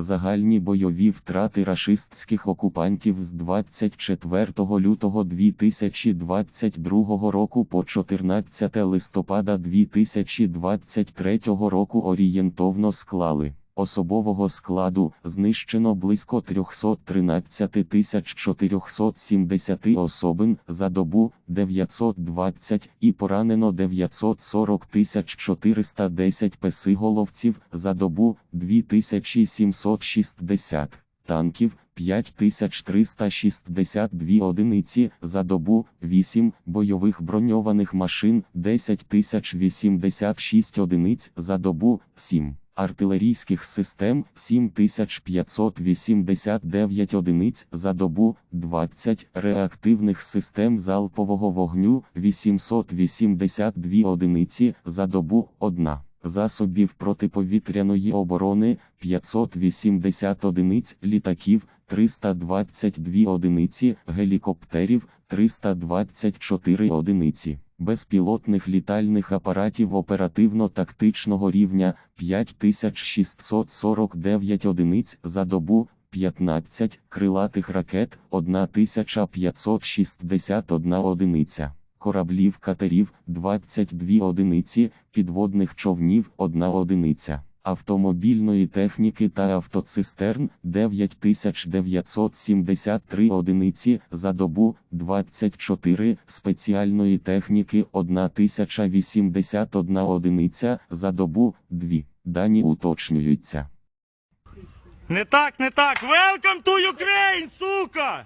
Загальні бойові втрати рашистських окупантів з 24 лютого 2022 року по 14 листопада 2023 року орієнтовно склали. Особового складу знищено близько 313 470 особин за добу 920 і поранено 940 410 песиголовців за добу 2760 танків 5362 одиниці за добу, 8 бойових броньованих машин 10086 одиниць за добу, 7 артилерійських систем 7589 одиниць за добу, 20 реактивних систем залпового вогню 882 одиниці за добу, 1 засобів протиповітряної оборони 580 одиниць літаків 322 одиниці гелікоптерів 324 одиниці безпілотних літальних апаратів оперативно-тактичного рівня 5649 одиниць за добу 15 крилатих ракет 1561 одиниця. Кораблів катерів 22 одиниці, підводних човнів 1 одиниця, автомобільної техніки та автоцистерн 9973 одиниці за добу, 24 спеціальної техніки 1081 одиниця за добу, 2. Дані уточнюються. Не так, не так. Welcome to Ukraine, сука!